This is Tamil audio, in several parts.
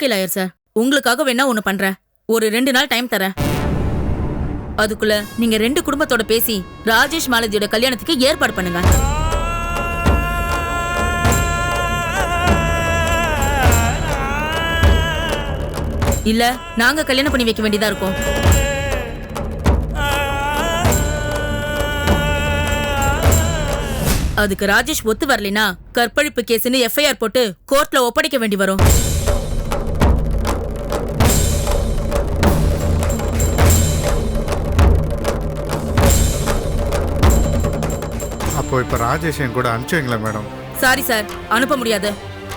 Okay lawyer sir. உங்களுக்காக வேணா ஒண்ணு பண்றேன். ஒரு ரெண்டு நாள் டைம் தரேன். அதுக்குள்ள நீங்க ரெண்டு குடும்பத்தோட பேசி ராஜேஷ் மாலதியோட கல்யாணத்துக்கு ஏற்பாடு பண்ணுங்க. இல்ல நாங்க கல்யாணம் பண்ணி வைக்க வேண்டியதா இருக்கும். அதுக்கு ராஜேஷ் ஒத்து வரலைன்னா கற்பழிப்பு கேஸ்னு எஃப்ஐஆர் போட்டு கோர்ட்ல ஒப்படைக்க வேண்டி வரும். அப்போ இப்போ ராஜேஷ் என் கூட அனுப்பிச்சுவீங்களா மேடம்? சாரி சார் அனுப்ப முடியாது.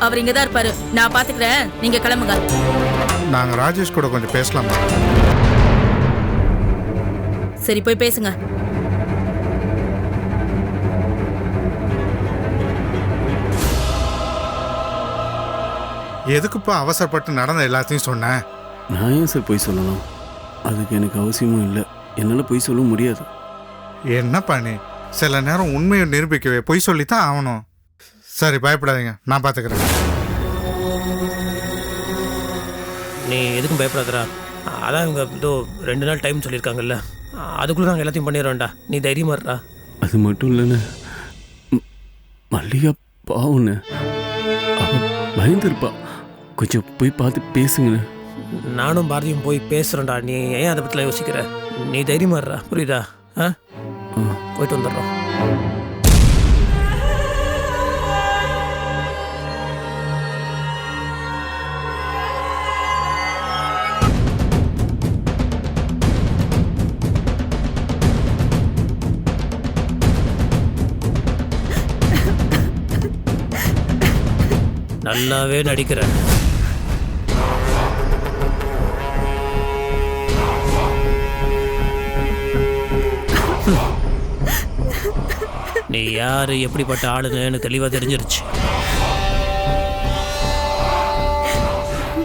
அவர் இங்க தான் இருப்பாரு. நான் பாத்துக்கிறேன். நீங்க கிளம்புங்க. நாங்கள் ராஜேஷ் கூட கொஞ்சம் பேசலாம் சரி போய் பேசுங்க. எதுக்குப்பா அவசரப்பட்டு நடந்த எல்லாத்தையும் சொன்னேன் நான் ஏன் சார் போய் சொல்லலாம்? அதுக்கு எனக்கு அவசியமும் இல்லை. என்னால் போய் சொல்ல முடியாது. என்னப்பா நீ? சில நேரம் உண்மையை நிரூபிக்கவே பொய் சொல்லித்தான் ஆகணும். சரி பயப்படாதீங்க. நான் பார்த்துக்கிறேன் நீ எதுக்கும் பயப்படாதடா. அதான் இவங்க இதோ ரெண்டு நாள் டைம் சொல்லியிருக்காங்கல்ல. அதுக்குள்ளே நாங்கள் எல்லாத்தையும் பண்ணிடுறோம்டா. நீ தைரியமா இருடா. அது மட்டும் இல்லைண்ணே. மல்லிகா பாவுண்ணே. பயந்துருப்பா. கொஞ்சம் போய் பார்த்து பேசுங்கண்ணே. நானும் பாரதியும் போய் பேசுகிறோம்டா நீ ஏன் அதை பற்றிலாம் யோசிக்கிற? நீ தைரியமா இருடா. புரியுதா? ஆ? போயிட்டு வந்துடுறோம். நல்லாவே நடிக்கிறேன். யாரு எப்படிப்பட்ட ஆளுங்கன்னு தெளிவாக தெளிவா தெரிஞ்சிருச்சு.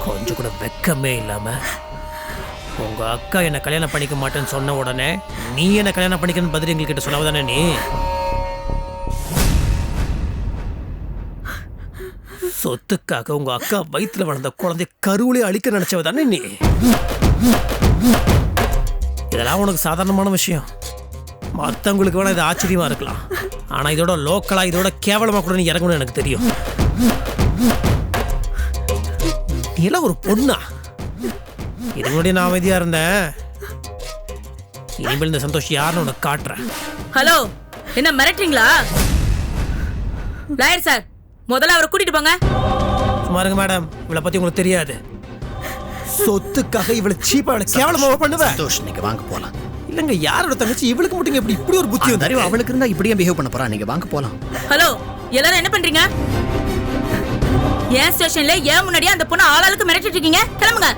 கொஞ்சம் கூட வெக்கமே இல்லாம உங்க அக்கா என்னை கல்யாணம் பண்ணிக்க மாட்டேன்னு சொன்ன உடனே நீ என்ன கல்யாணம் பண்ணிக்கணும்னு பதில் எங்ககிட்ட தானே நீ? சொத்துக்காக உங்க அக்கா வயித்துல வளர்ந்த குழந்தை கருவிலே அழிக்க நினைச்சவ தானே நீ? இதெல்லாம் உனக்கு சாதாரணமான விஷயம். மற்றவங்களுக்கு வேணா இது ஆச்சரியமா இருக்கலாம். ஆனா இதோட லோக்கலா இதோட கேவலமா கூட நீ இறங்கணும்னு எனக்கு தெரியும். நீ எல்லாம் ஒரு பொண்ணா? இது முன்னாடி நான் அமைதியா இருந்தேன். இனிமேல் இந்த சந்தோஷம் யாருன்னு உனக்கு காட்டுறேன். ஹலோ என்ன மிரட்டுறீங்களா? லாயர் சார் முதல்ல அவரை கூட்டிட்டு போங்க. சும்மா இருங்க மேடம் இவளை பத்தி உங்களுக்கு தெரியாது. சொத்துக்காக இவளை சீப்பா இவளை கேவலமா பண்ணுவேன் சந்தோஷ் நீங்க வாங்க போலாம். இல்லங்க யாரோட தங்கச்சி? இவளுக்கு மட்டும் எப்படி இப்படி ஒரு புத்தி வந்து அவளுக்கு இருந்தா இப்படியே பிஹேவ் பண்ண போறா. நீங்க வாங்க போலாம். ஹலோ எல்லாரும் என்ன பண்றீங்க? ஏன் ஸ்டேஷன்ல ஏன் முன்னாடியே அந்த பொண்ணு ஆளாளுக்கு மிரட்டிட்டு இருக்கீங்க? கிளம்புங்க.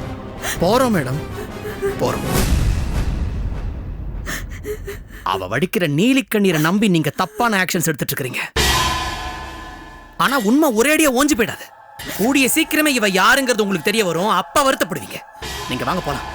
போறோம் மேடம். போறோம். அவ வடிக்கிற நீலி கண்ணீரை நம்பி நீங்க தப்பான ஆக்ஷன்ஸ் எடுத்துட்டு இருக்கீங்க ஆனா உண்மை ஒரேடியா ஓஞ்சு போயிடாது. கூடிய சீக்கிரமே இவ யாருங்கிறது உங்களுக்கு தெரிய வரும். அப்ப வருத்தப்படுவீங்க. நீங்க வாங்க போலாம்.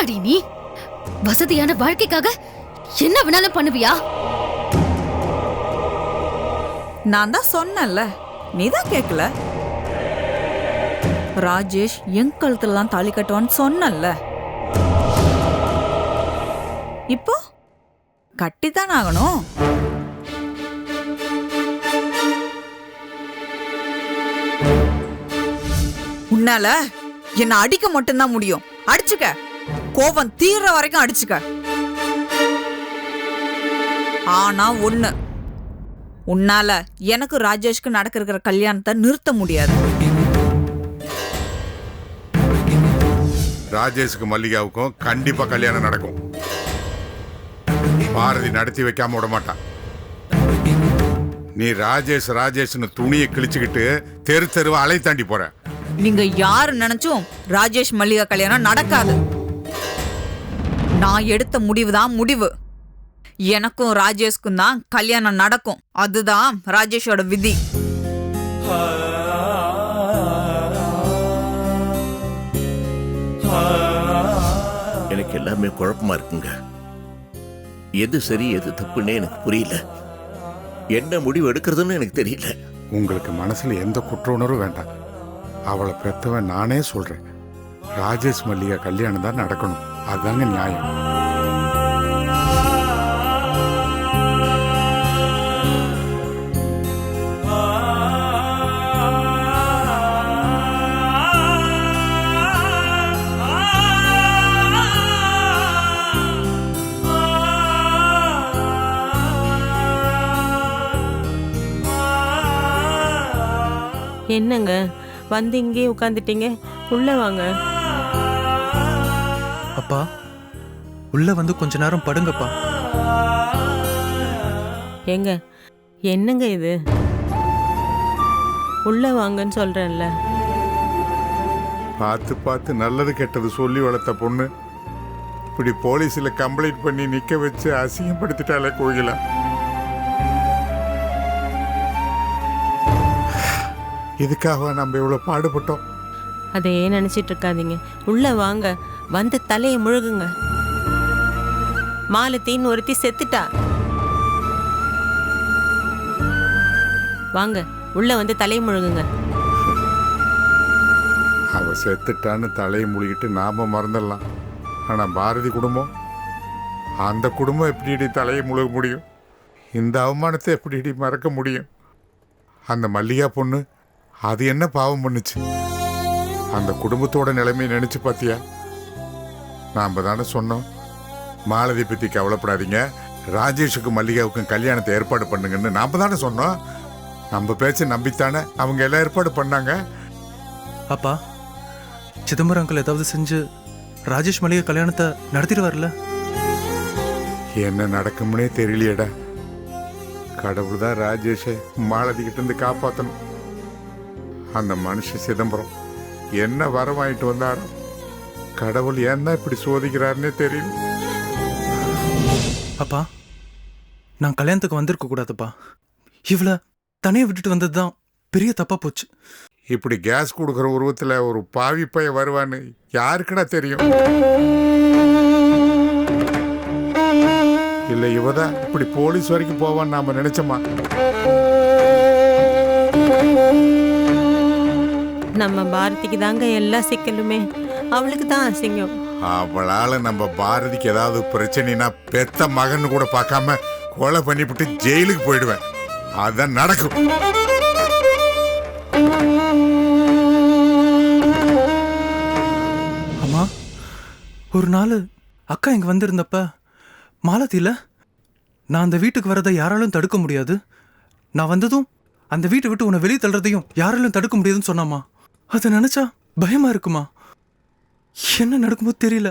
ஹே நீ? வசதியான வாழ்க்கைக்காக என்ன வேணாலும் பண்ணுவியா? நான் தான் சொன்னேன்ல நீ தான் கேட்கல ராஜேஷ் என் கழுத்துல தான் தாலி கட்டுவான்னு சொன்னேன்ல. இப்போ? கட்டித்தான் ஆகணும். உன்னால என்ன அடிக்க மட்டும்தான் முடியும். அடிச்சுக்க. கோபம் தீர்ற வரைக்கும் அடிச்சுக்க. ஆனா ஒண்ணு உன்னால எனக்கு ராஜேஷ்க்கு நடக்க இருக்கிற கல்யாணத்தை நிறுத்த முடியாது. ராஜேஷுக்கு மல்லிகாவுக்கும் கண்டிப்பா கல்யாணம் நடக்கும். பாரதி நடத்தி வைக்காம விட மாட்டான் நீ ராஜேஷ் ராஜேஷ்னு துணியை கிழிச்சுக்கிட்டு தெரு தெருவ அலை தாண்டி போற. நீங்க யாரு நினைச்சும் ராஜேஷ் மல்லிகா கல்யாணம் நடக்காது. நான் எடுத்த முடிவு தான் முடிவு. எனக்கும் ராஜேஷ்க்கும் தான் கல்யாணம் நடக்கும். அதுதான் ராஜேஷோட விதி. எனக்கு எல்லாமே குழப்பமா இருக்குங்க. எது சரி எது தப்புன்னே எனக்கு புரியல. என்ன முடிவு எடுக்கிறதுன்னு எனக்கு தெரியல. உங்களுக்கு மனசுல எந்த குற்ற உணர்வும் வேண்டாம். அவளை பெத்தவன் நானே சொல்றேன். ராஜேஷ் மல்லிகா கல்யாணம் தான் நடக்கணும். அதுதாங்க நியாயம். என்னங்க? வந்து இங்கே உட்காந்துட்டீங்க உள்ளே வாங்க. உள்ள வந்து கொஞ்ச நேரம் படுங்கப்பா. ஏங்க என்னங்க இது? உள்ள வாங்கன்னு சொல்றேன்ல. பார்த்து பார்த்து நல்லது கெட்டது சொல்லி வளர்த்த பொண்ணு. இப்படி போலீஸில் கம்ப்ளைண்ட் பண்ணி நிக்க வச்சு அசிங்கப்படுத்திட்டாலே கோகிலா. இதுக்காக நம்ம இவ்வளவு பாடுபட்டோம். அதையே நினைச்சிட்டு இருக்காதீங்க. உள்ள வாங்க. வந்து தலையை முழுகுங்க. மாலத்தின்னு ஒருத்தி செத்துட்டா. வாங்க உள்ள வந்து தலையை முழுகுங்க. அவ செத்துட்டான்னு தலையை முழுகிட்டு நாம மறந்துடலாம். ஆனா பாரதி குடும்பம்? அந்த குடும்பம் எப்படி தலையை முழுக முடியும்? இந்த அவமானத்தை எப்படி மறக்க முடியும்? அந்த மல்லிகா பொண்ணு அது என்ன பாவம் பண்ணுச்சு? அந்த குடும்பத்தோட நிலைமையை நினைச்சு பார்த்தியா? நாம தானே சொன்னோம். மாலதி பத்தி கவலைப்படாதீங்க. ராஜேஷுக்கும் மல்லிகாவுக்கும் கல்யாணத்தை ஏற்பாடு பண்ணுங்கன்னு நாம தானே சொன்னோம். நம்ம பேச்சை நம்பித்தானே அவங்க எல்லாம் ஏற்பாடு பண்ணாங்க. அப்பா சிதம்பரம் அங்கிள் ஏதாவது செஞ்சு ராஜேஷ் மளிகை கல்யாணத்தை நடத்திட்டு வரல என்ன நடக்கும்னே தெரியலையேடா. கடவுள் தான் ராஜேஷை மாலதி கிட்ட இருந்து காப்பாத்தணும். அந்த மனுஷன் சிதம்பரம் என்ன வரம் வாங்கிட்டு வந்தாரோ? கடவுள் ஏன் தான் இப்படி சோதிக்கிறாருன்னே தெரியல. அப்பா நான் கல்யாணத்துக்கு வந்திருக்க கூடாதுப்பா. இவள தனியாக விட்டுட்டு வந்தது தான் பெரிய தப்பா போச்சு. இப்படி கேஸ் கொடுக்குற உருவத்துல ஒரு பாவி பைய வருவான்னு யாருக்குடா தெரியும்? இல்ல இவதான் இப்படி போலீஸ் வரைக்கும் போவான்னு நாம நினைச்சோமா? நம்ம பாரதிக்கு தாங்க எல்லா சிக்கலுமே. அவளுக்கு தான் அசிங்கம். அவளால நம்ம பாரதிக்கு ஏதாவது பிரச்சனைனா பெத்த மகன் கூட பார்க்காம கொலை பண்ணிவிட்டு ஜெயிலுக்கு போயிடுவேன். அதான் நடக்கும். அம்மா ஒரு நாள் அக்கா இங்க வந்திருந்தப்ப மாலத்தில நான் அந்த வீட்டுக்கு வரதை யாராலும் தடுக்க முடியாது. நான் வந்ததும் அந்த வீட்டை விட்டு உன்னை வெளியே தள்ளுறதையும் யாராலும் தடுக்க முடியாதுன்னு சொன்னாமா அதை நினைச்சா பயமா இருக்குமா? என்ன நடக்குமோ தெரியல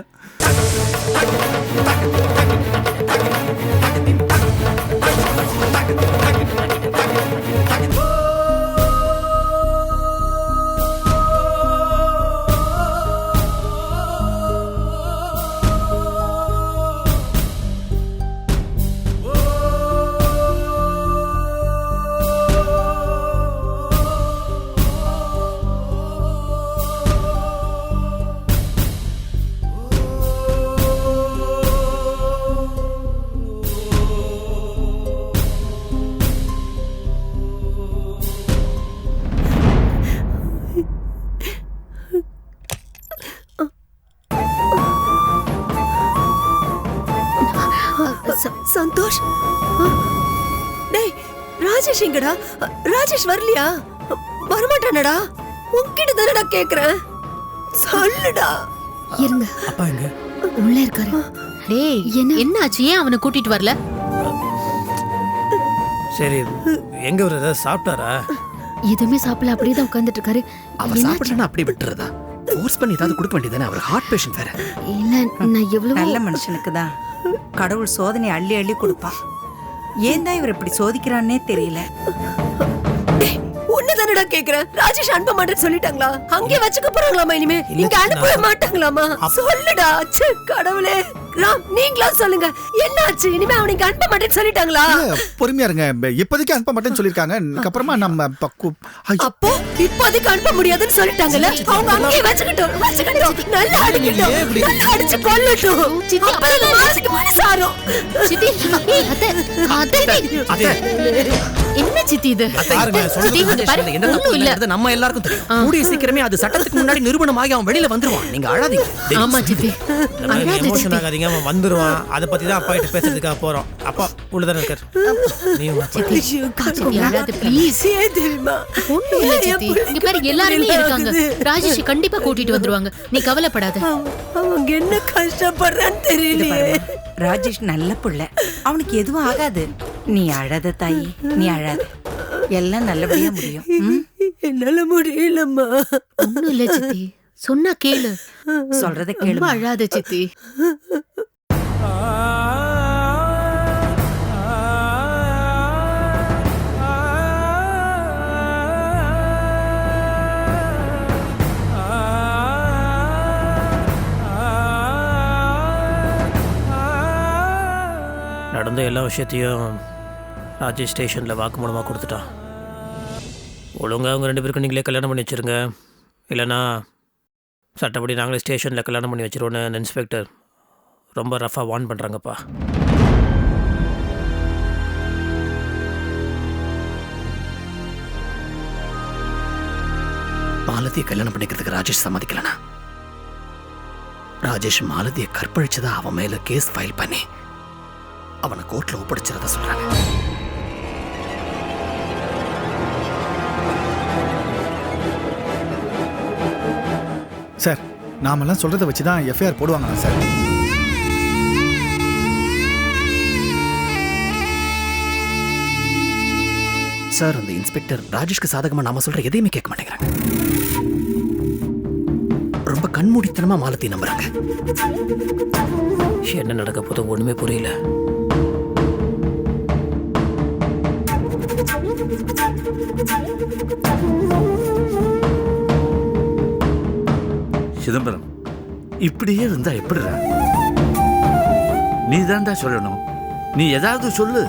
ராஜேஷ் வரலையா? வரமாட்டானடா? உன்கிட்ட தானடா கேக்குறேன். சொல்லுடா. இருங்க. அப்பா எங்க? உள்ள இருக்காரு. டேய் என்ன? என்னாச்சு? ஏன் அவனை கூட்டிட்டு வரல? சரி எங்க ஒரு ஏதாவது சாப்பிட்டாரா? எதுவுமே சாப்பிடல அப்படியே தான் உட்கார்ந்துட்டு இருக்காரு அவர் என்னாச்சு? சாப்பிடலன்னா அப்படி விட்டுறதா? ஃபோர்ஸ் பண்ணி ஏதாவது கொடுக்க வேண்டியதானே அவர் ஹார்ட் பேஷண்ட் வேற. இல்ல நான் எவ்வளவு நல்ல மனுஷனுக்கு தான். கடவுள் சோதனை அள்ளி அள்ளி கொடுப்பான். ஏன் தான் இவர் இப்படி சோதிக்கிறான்னே தெரியல. உன்னதானடா கேக்குறேன். ராஜேஷ் அனுப்ப மாட்டேன்னு சொல்லிட்டாங்களா? அங்கே வச்சுக்க போறாங்களாமா இனிமே? இங்க அனுப்பவே நான்- மாட்டாங்களாமா? சொல்லுடா கடவுளே. ராம் நீங்களா சொல்லுங்க. என்னாச்சு? இனிமே அவனுக்கு அனுப்ப மாட்டேன்னு சொல்லிட்டாங்களா? பொறுமையா இருங்க. இப்போதைக்கு அனுப்ப மாட்டேன்னு சொல்லிருக்காங்க அதுக்கப்புறமா நம்ம பக்கு- அப்போ இப்போதைக்கு அனுப்ப முடியாதுன்னு சொல்லிட்டாங்கல்ல? அவங்க அங்கேயே வச்சுக்கிட்டோம் வச்சுக்கிட்டோம். நல்லா அடிக்கட்டும். நல்லா அடிச்சு கொல்லட்டும். அப்பதான் மாசுக்கு மனசு ஆறும் சித்தி அத்தை, அத்தை, என்ன சித்தி இது? நம்ம எல்லாருக்கும் தெரியும். கூடிய சீக்கிரமே அது சட்டத்துக்கு முன்னாடி நிரூபணமாகி அவன் வெளியில வந்துருவான். நீங்க அழாதீங்க. ஆமா சித்தி. ஆகாதீங்க அவன் வந்துருவான். அதை பத்தி தான் அப்பா கிட்ட பேசுறதுக்காக போறோம். அப்பா உள்ளதானே இருக்காரு ப்ளீஸ் ஏன் தெரியுமா? ஒண்ணும் இல்ல சித்தி. இங்க பாரு எல்லாருமே இருக்காங்க. ராஜேஷ் கண்டிப்பா கூட்டிட்டு வந்துருவாங்க. நீ கவலைப்படாத. அவங்க என்ன கஷ்டப்படுறான்னு தெரியலையே. ராஜேஷ் நல்ல புள்ள. அவனுக்கு எதுவும் ஆகாது. நீ அழாத தாயி. நீ அழாத. எல்லாம் நல்லபடியா முடியும்? என்னால முடியலம்மா. ஒண்ணும் இல்ல சித்தி. சொன்னா கேளு. சொல்றதை கேளு அழாத சித்தி. நடந்த எல்லா விஷயத்தையும் ராஜேஷ் ஸ்டேஷனில் வாக்குமூலமாக கொடுத்துட்டான் ஒழுங்காக அவங்க ரெண்டு பேருக்கும் நீங்களே கல்யாணம் பண்ணி வச்சிருங்க. இல்லைனா சட்டப்படி நாங்களே ஸ்டேஷனில் கல்யாணம் பண்ணி வச்சிருவோன்னு அந்த இன்ஸ்பெக்டர் ரொம்ப ரஃபாக வார்ன் பண்ணுறாங்கப்பா மாலதியை கல்யாணம் பண்ணிக்கிறதுக்கு ராஜேஷ் சம்மதிக்கலனா ராஜேஷ் மாலதியை கற்பழிச்சதா அவன் மேல கேஸ் ஃபைல் பண்ணி அவனை கோர்ட்ல ஒப்படைச்சிருத சொல்றாங்க. சார் நாமெல்லாம் சொல்றதை வச்சு தான் எஃப்ஐஆர் போடுவாங்களா சார். சார் அந்த இன்ஸ்பெக்டர் ராஜேஷ்க்கு சாதகமா நாம சொல்ற எதையுமே கேட்க மாட்டேங்கிறாங்க. ரொம்ப கண்மூடித்தனமா மாலதி நம்புறாங்க. என்ன நடக்க போதோ ஒன்றுமே புரியல. சிதம்பரம் இப்படியே இருந்தா எப்படிடா? நீ தான்டா சொல்லணும். நீ ஏதாவது சொல்லு.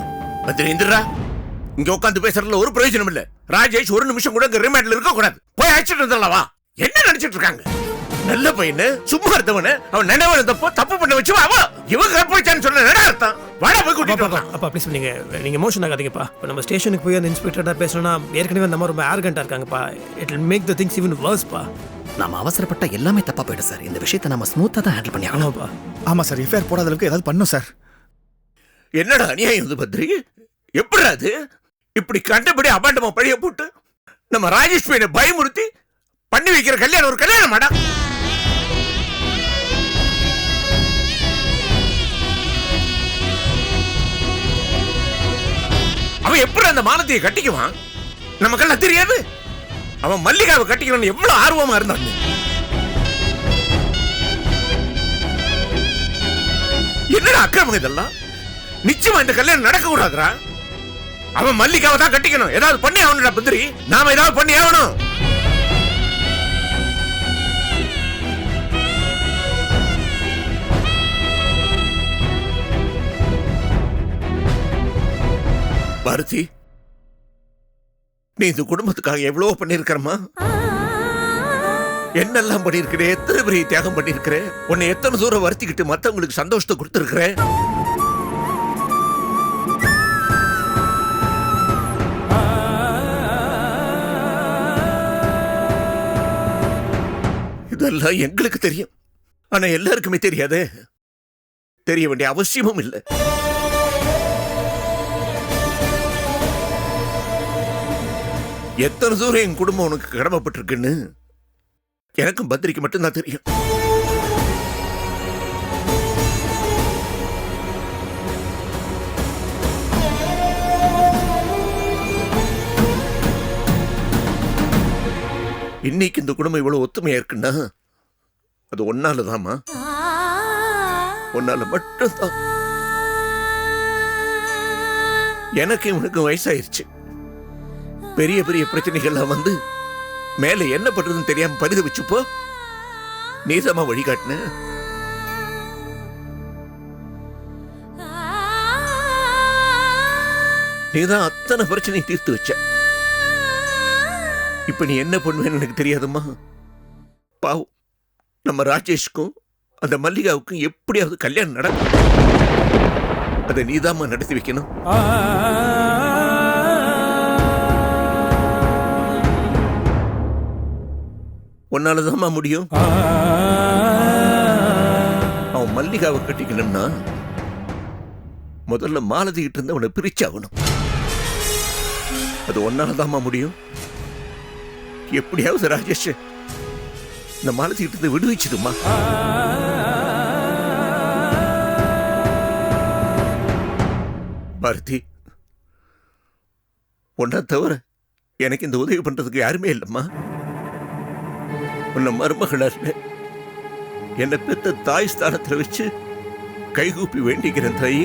பத்திரேந்திரா இங்க உட்காந்து பேசுறதுல ஒரு பிரயோஜனம் இல்ல. ராஜேஷ் ஒரு நிமிஷம் கூட இங்க ரிமாண்ட்ல இருக்க கூடாது. போய் அழைச்சிட்டு வந்துடலாம் என்ன நினைச்சிட்டு இருக்காங்க? நல்ல பையனு சும்மா இருந்தவனு அவன் நினைவு இருந்தப்போ தப்பு பண்ண வச்சு அவ இவன் கற்பழிச்சான்னு சொன்ன என்ன அர்த்தம்? வாடா போய் கூட்டிட்டு அப்பா வரலாம். அப்பா ப்ளீஸ் நீங்க நீங்க எமோஷன் ஆகாதீங்கப்பா. இப்போ நம்ம ஸ்டேஷனுக்கு போய் அந்த இன்ஸ்பெக்டர்கிட்ட பேசணும்னா ஏற்கனவே அந்த மாதிரி ரொம்ப ஆர்கண்டா இருக்காங்கப்பா. It will make the things even வர்ஸ்ப்பா நாம அவசரப்பட்ட எல்லாமே தப்பா போயிடும் சார் இந்த விஷயத்தை நம்ம ஸ்மூத்தா தான் ஹேண்டில் பண்ணி ஆகணும் ஆமாப்பா. ஆமா சார் எஃப்ஐஆர் போடாத அளவுக்கு ஏதாவது பண்ணும் சார் என்னடா அநியாயம் இது பத்ரி? எப்படி அது? இப்படி கண்டபடி அபாண்டமா பழிய போட்டு நம்ம ராஜேஷ் பையனை பயமுறுத்தி பண்ணி வைக்கிற கல்யாணம் ஒரு கல்யாணம் மேடம் அவன் எப்படி அந்த மானத்தையை கட்டிக்குவான்? நமக்கெல்லாம் தெரியாது. அவன் மல்லிகாவை கட்டிக்கணும்னு எவ்வளவு ஆர்வமா இருந்தான். என்னடா அக்கிரமம் இதெல்லாம்? நிச்சயமா இந்த கல்யாணம் நடக்க கூடாதுரா அவன் மல்லிகாவை தான் கட்டிக்கணும். ஏதாவது பண்ணி ஆகணும்டா பத்திரி. நாம ஏதாவது பண்ணி ஆகணும். பாரதி நீ இந்த குடும்பத்துக்காக எவ்வளவு பண்ணிருக்கிறமா என்னெல்லாம் பண்ணிருக்கிறேன் எத்தனை பெரிய தியாகம் பண்ணிருக்கிற உன்னை எத்தனை தூரம் வருத்திக்கிட்டு மத்தவங்களுக்கு சந்தோஷத்தை கொடுத்துருக்கிறேன் இதெல்லாம் எங்களுக்கு தெரியும். ஆனா எல்லாருக்குமே தெரியாது. தெரிய வேண்டிய அவசியமும் இல்லை. எத்தனை தூரம் என் குடும்பம் உனக்கு கடமைப்பட்டிருக்குன்னு எனக்கும் பத்திரிக்கை மட்டும்தான் தெரியும். இன்னைக்கு இந்த குடும்பம் இவ்வளோ ஒத்துமையா இருக்குன்னா? அது ஒன்னாலதாம்மா. ஒன்னால மட்டும்தான். எனக்கு இவனுக்கு வயசாயிருச்சு. பெரிய பெரிய பிரச்சனைகள்லாம் வந்து மேல என்ன பண்றதுன்னு தெரியாம பரிதவிச்சுப்போ நீதமா வழிகாட்டின. நீதான் அத்தனை பிரச்சனையும் தீர்த்து வச்ச. இப்போ நீ என்ன பண்ணுவேன்னு எனக்கு தெரியாதும்மா பாவ் நம்ம ராஜேஷ்க்கும் அந்த மல்லிகாவுக்கும் எப்படியாவது கல்யாணம் நடக்கும் அதை நீதாம்மா நடத்தி வைக்கணும் உன்னாலதாம்மா முடியும் அவன் மல்லிகாவை கட்டிக்கணும்னா முதல்ல மாலதி இருந்து அவனை பிரிச்சாகணும் அது ஒன்னாலதாம்மா முடியும் எப்படியாவது ராஜேஷ் இந்த மாலதி இருந்து விடுவிச்சிடுமா பாரதி ஒன்றா தவிர எனக்கு இந்த உதவி பண்றதுக்கு யாருமே இல்லைம்மா. உன்னை மருமகளார் என்னை பெத்த தாய் ஸ்தானத்தில் வச்சு கைகூப்பி வேண்டிக்கிறேன் தாயி.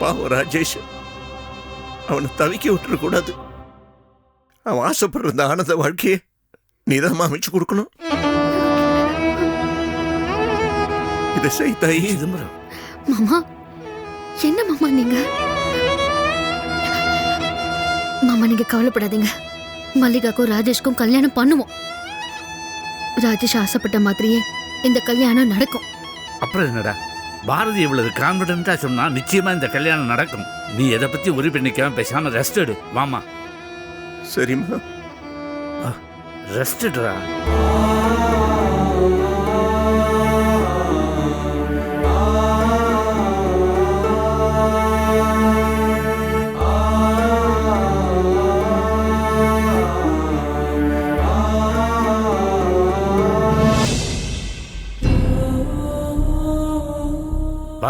பாவம் ராஜேஷ். அவனை தவிக்க விட்டுறக்கூடாது. அவன் ஆசைப்படுற இந்த ஆனந்த வாழ்க்கையை நீதான் அமைச்சு கொடுக்கணும். இதை செய் தாயி. சிதம்பரம் மாமா என்ன மாமா நீங்க? மாமா நீங்க கவலைப்படாதீங்க. மல்லிகாக்கும் ராஜேஷ்க்கும் கல்யாணம் பண்ணுவோம். ராஜேஷ் ஆசைப்பட்ட மாதிரியே இந்த கல்யாணம் நடக்கும். அப்புறம் என்னடா? பாரதி இவ்வளவு கான்பிடண்டா சொன்னா நிச்சயமா இந்த கல்யாணம் நடக்கும். நீ எதை பத்தி உரி பண்ணிக்காம பேசாம ரெஸ்ட் எடு. வாமா சரிம்மா ரெஸ்ட்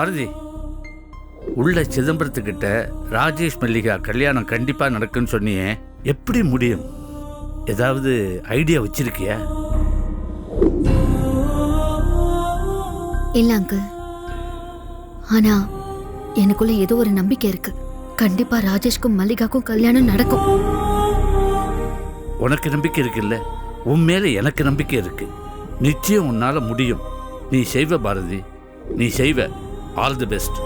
பாரதி உள்ள சிதம்பரத்துக்கிட்ட ராஜேஷ் மல்லிகா கல்யாணம் கண்டிப்பா நடக்குன்னு சொன்னியே எப்படி முடியும்? ஏதாவது ஐடியா வச்சிருக்கியா? இல்ல அங்கிள். ஆனா எனக்குள்ள ஏதோ ஒரு நம்பிக்கை இருக்கு. கண்டிப்பா ராஜேஷ்க்கும் மல்லிகாக்கும் கல்யாணம் நடக்கும். உனக்கு நம்பிக்கை இருக்குல்ல? உன் மேல எனக்கு நம்பிக்கை இருக்கு. நிச்சயம் உன்னால முடியும். நீ செய்வ பாரதி. நீ செய்வ. All the best